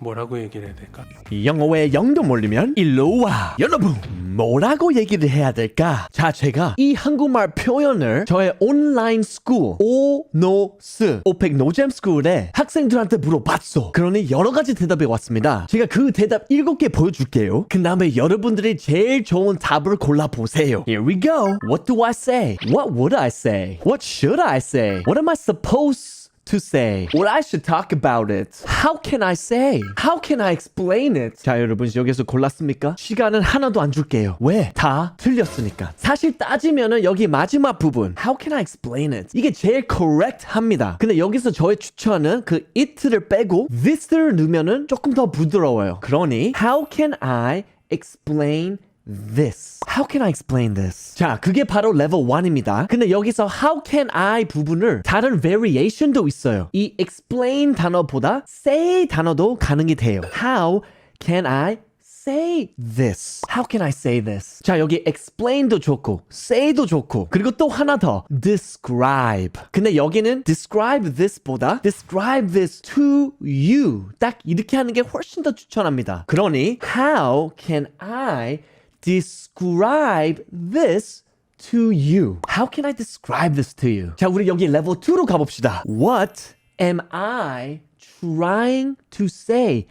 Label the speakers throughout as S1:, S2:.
S1: 뭐라고 얘기를 해야 될까?
S2: 영어에 영도 모르면 일로 와 여러분 뭐라고 얘기를 해야 될까 자 제가 이 한국말 표현을 저의 온라인 스쿨 오노스 오펙 노잼 스쿨에 학생들한테 물어봤어 그러니 여러 가지 대답이 왔습니다 제가 그 대답 일곱 개 보여줄게요 그 다음에 여러분들이 제일 좋은 답을 골라보세요 Here we go What do I say? What would I say? What should I say? What am I supposed to say? What I should talk about it? How can I say? How can I explain it? 자, 여러분 여기서 골랐습니까? 시간은 하나도 안 줄게요. 왜? 다 틀렸으니까. 사실 따지면은 여기 마지막 부분 How can I explain it? 이게 제일 correct 합니다. 근데 여기서 저의 추천은 그 it를 빼고 this를 넣으면은 조금 더 부드러워요. 그러니 How can I explain this. How can I explain this? 자, 그게 바로 level 1입니다. 근데 여기서 how can I 부분을 다른 variation도 있어요. 이 explain 단어보다 say 단어도 가능이 돼요. How can I say this? How can I say this? 자, 여기 explain도 좋고, say도 좋고, 그리고 또 하나 더, describe. 근데 여기는 describe this보다 describe this to you. 딱 이렇게 하는 게 훨씬 더 추천합니다. 그러니, how can I describe this to you? How can I describe this to you? 자, 우리 여기 레벨 2로 가봅시다. What am I trying to say?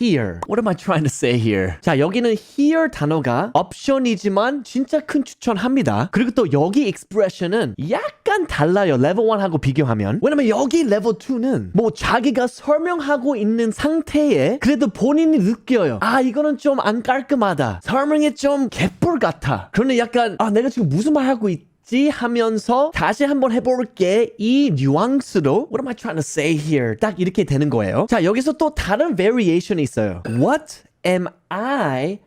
S2: Here. What am I trying to say here? 자, 여기는 here 단어가 옵션이지만 진짜 큰 추천합니다. 그리고 또 여기 expression은 약간 달라요. 레벨 1하고 비교하면. 왜냐면 여기 레벨 2는 뭐 자기가 설명하고 있는 상태에 그래도 본인이 느껴요. 아, 이거는 좀 안 깔끔하다. 설명이 좀 개뿔 같아. 그러네 약간 아, 내가 지금 무슨 말 하고 있 지 하면서 다시 한번 해볼게 이 뉘앙스로 What am I trying to say here? 딱 이렇게 되는 거예요. 자 여기서 또 다른 variation이 있어요. What am I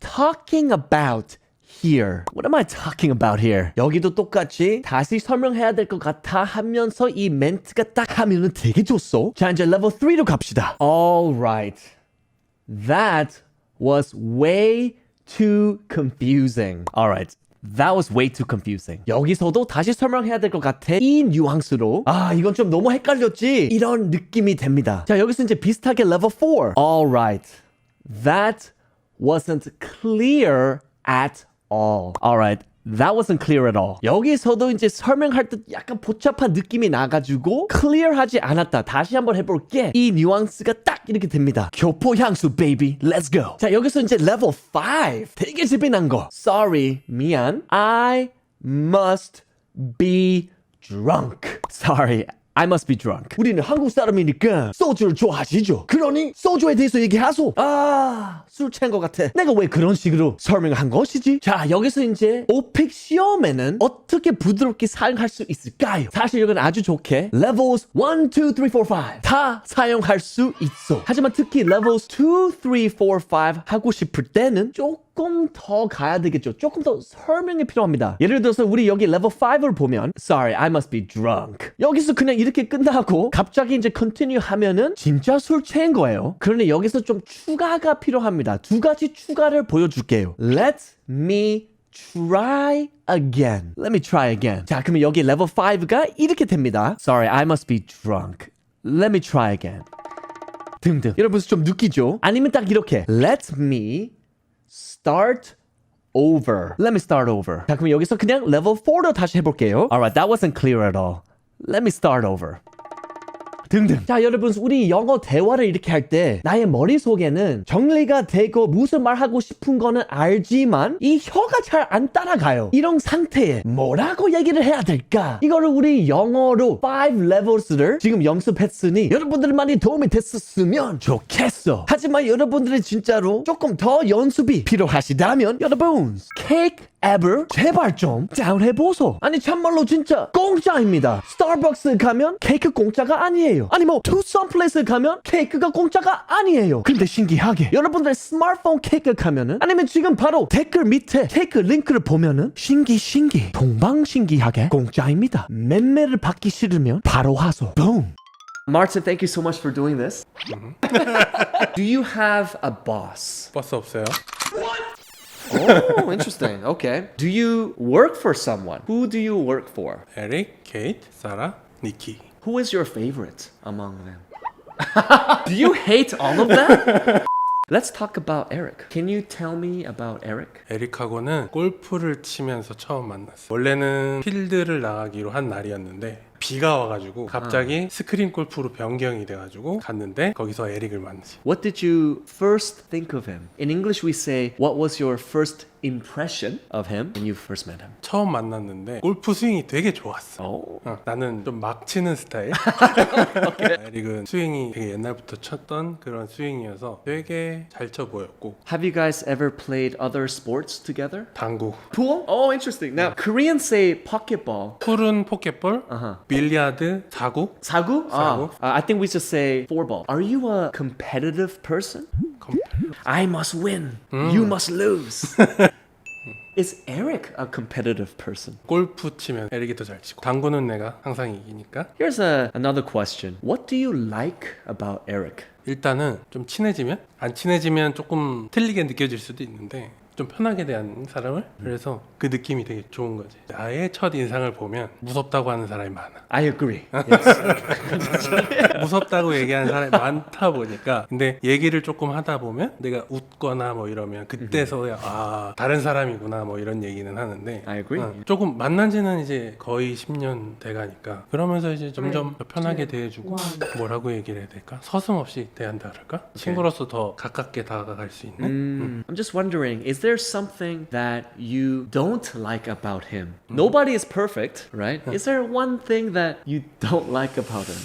S2: talking about? here. What am I talking about here? 여기도 똑같이 다시 설명해야 될 것 같아 하면서 이 멘트가 딱 하면은 되게 좋소. 자 이제 레벨 3로 갑시다. Alright. That was way too confusing. Alright. That was way too confusing. 여기서도 다시 설명해야 될 것 같아. 이 뉘앙스로. 아, 이건 좀 너무 헷갈렸지? 이런 느낌이 됩니다. 자, 여기서 이제 비슷하게 level 4. Alright. That wasn't clear at all. Alright. That wasn't clear at all. 여기서도 이제 설명할 때 약간 복잡한 느낌이 나가지고 clear하지 않았다. 다시 한번 해볼게. 이 뉘앙스가 딱 이렇게 됩니다. 교포 향수 baby, let's go. 자 여기서 이제 level 5 되게 재미난 거. Sorry, 미안. I must be drunk. Sorry. I must be drunk. 우리는 한국 사람이니까 소주를 좋아하시죠. 그러니 소주에 대해서 얘기하소. 아, 술 취한 것 같아. 내가 왜 그런 식으로 설명을 한 것이지? 자, 여기서 이제 오픽 시험에는 어떻게 부드럽게 사용할 수 있을까요? 사실 이건 아주 좋게 levels 1, 2, 3, 4, 5다 사용할 수 있어. 하지만 특히 levels 2, 3, 4, 5 하고 싶을 때는 조금 더 가야 되겠죠. 조금 더 설명이 필요합니다. 예를 들어서 우리 여기 레벨 5을 보면 Sorry, I must be drunk. 여기서 그냥 이렇게 끝나고 갑자기 이제 continue 하면은 진짜 술 취한 거예요. 그러니 여기서 좀 추가가 필요합니다. 두 가지 추가를 보여줄게요. Let me try again. Let me try again. 자, 그러면 여기 레벨 5가 이렇게 됩니다. Sorry, I must be drunk. Let me try again. 등등. 여러분 좀 느끼죠? 아니면 딱 이렇게 Let me start over. Let me start over. 자, 그럼 여기서 그냥 level 4로 다시 해볼게요. Alright, that wasn't clear at all. Let me start over. 등등. 자, 여러분, 우리 영어 대화를 이렇게 할 때 나의 머릿속에는 정리가 되고 무슨 말 하고 싶은 거는 알지만 이 혀가 잘 안 따라가요. 이런 상태에 뭐라고 얘기를 해야 될까? 이거를 우리 영어로 5 levels를 지금 연습했으니 여러분들 많이 도움이 됐었으면 좋겠어. 하지만 여러분들이 진짜로 조금 더 연습이 필요하시다면 여러분, 케이크 앱을 제발 좀 다운해보소. 아니 참말로 진짜 공짜입니다. 스타벅스 가면 케이크 공짜가 아니에요. 아니 뭐 투썸 플레이스 가면 케이크가 공짜가 아니에요. 근데 신기하게 여러분들 스마트폰 케이크 가면은 아니면 지금 바로 댓글 밑에 케이크 링크를 보면은 신기 신기 동방신기하게 공짜입니다. 맴매를 받기 싫으면 바로 하소. 붐. Martin, thank you so much for doing this. Do you have a boss?
S1: 버스 없어요?
S2: Oh, interesting. Okay. Do you work for someone? Who do you work for?
S1: 에릭, 케이트, 사라, 니키.
S2: Who is your favorite among them? Do you hate all of that? Let's talk about Eric. Can you tell me about Eric?
S1: 에릭하고는 골프를 치면서 처음 만났어요. 원래는 필드를 나가기로 한 날이었는데 비가 와가지고 갑자기 스크린 골프로 변경이 돼가지고 갔는데 거기서 에릭을 만나지.
S2: What did you first think of him? In English, we say, What was your first impression of him when you first met him?
S1: 처음 만났는데 골프 스윙이 되게 좋았어.
S2: Oh.
S1: 어, 나는 좀 막 치는 스타일. 에릭은 스윙이 되게 옛날부터 쳤던 그런 스윙이어서 되게 잘 쳐 보였고
S2: Have you guys ever played other sports together?
S1: 당구.
S2: Pool? Oh, interesting. Now, Koreans say pocketball.
S1: 풀은 포켓볼,
S2: Uh-huh.
S1: 빌리아드, 사구.
S2: 사구?
S1: 사구.
S2: Ah, uh, I think we just say four ball. Are you a competitive person?
S1: 컴-
S2: I must win. You must lose. Is Eric a competitive person?
S1: 골프 치면 에릭이 더 잘 치고 당구는 내가 항상 이기니까
S2: Here's a, another question. What do you like about Eric?
S1: 일단은 좀 친해지면 안 친해지면 조금 틀리게 느껴질 수도 있는데 좀 편하게 대하는 사람을? 그래서 그 느낌이 되게 좋은 거지. 나의 첫 인상을 보면 무섭다고 하는 사람이 많아.
S2: I agree.
S1: 무섭다고 얘기하는 사람이 많다 보니까. 근데 얘기를 조금 하다 보면 내가 웃거나 뭐 이러면 그때서야 아 다른 사람이구나 뭐 이런 얘기는 하는데.
S2: I agree.
S1: 어, 조금 만난 지는 이제 거의 10년 돼가니까. 그러면서 이제 점점 더 편하게 대해주고 뭐라고 얘기를 해야 될까? 서슴없이 대한다 그럴까? 친구로서 더 가깝게 다가갈 수 있는?
S2: Mm, I'm just wondering, is there something that you don't like about him? Nobody is perfect, right? Is there one thing that you don't like about him?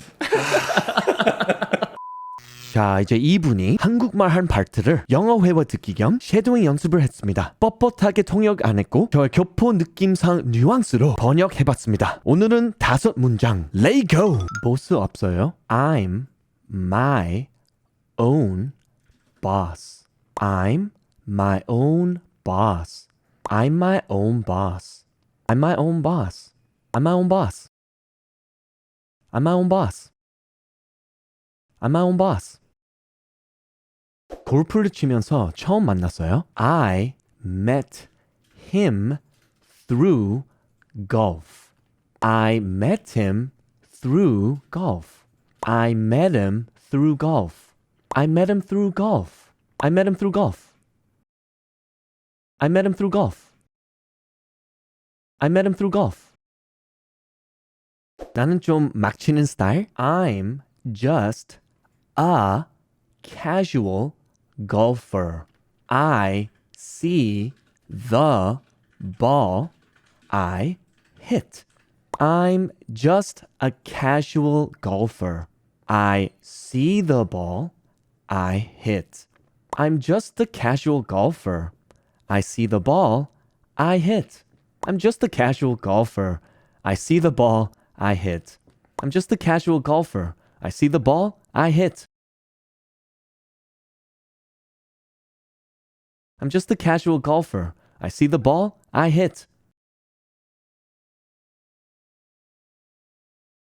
S2: 자, 이제 이분이 한국말 한 파트를 영어 회화 듣기 겸 쉐도잉 연습을 했습니다. 뻣뻣하게 통역 안 했고 저의 교포 느낌상 뉘앙스로 번역해봤습니다. 오늘은 다섯 문장. Go. 보스 없어요. I'm my own boss. I'm my own boss. I'm my own boss. I'm my own boss. I'm my own boss. I'm my own boss. I'm my own boss. 골프를 치면서 처음 만났어요. I met him through golf. I met him through golf. I met him through golf. I met him through golf. I met him through golf. I met him through golf. I met him through golf. 나는 좀 막 치는 스타일. I'm just a casual golfer. I see the ball I hit. I'm just a casual golfer. I see the ball I hit. I'm just a casual golfer. I see the ball I hit. I'm just a casual golfer. I see the ball I hit. I'm just a casual golfer. I see the ball I hit. I'm just a casual golfer. I see the ball I hit.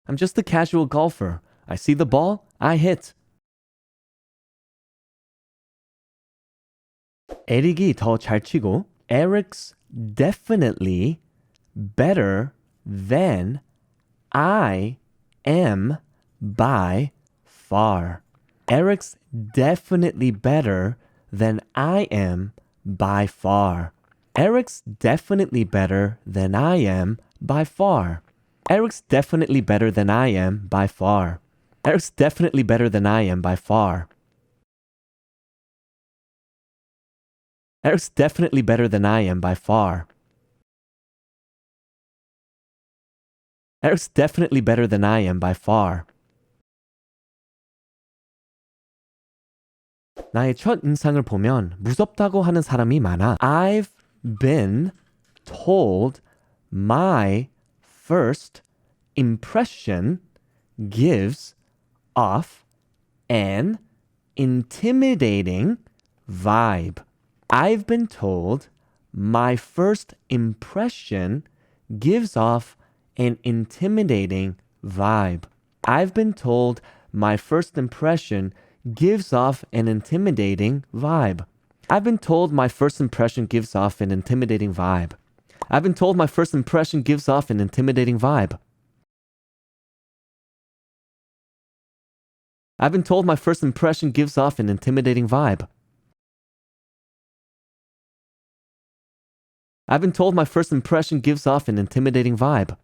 S2: I'm just a casual golfer. I see the ball I hit. 에릭이 더 잘 치고 Eric's definitely better than I am by far. Eric's definitely better than I am by far. Eric's definitely better than I am by far. Eric's definitely better than I am by far. Eric's definitely better than I am by far. Eric's definitely better than I am by far. Eric's definitely better than I am by far. 나의 첫 인상을 보면 무섭다고 하는 사람이 많아. I've been told my first impression gives off an intimidating vibe. I've been told my first impression gives off an intimidating vibe. I've been told my first impression gives off an intimidating vibe. I've been told my first impression gives off an intimidating vibe. I've been told my first impression gives off an intimidating vibe. I've been told my first impression gives off an intimidating vibe. I've been told my first impression gives off an intimidating vibe.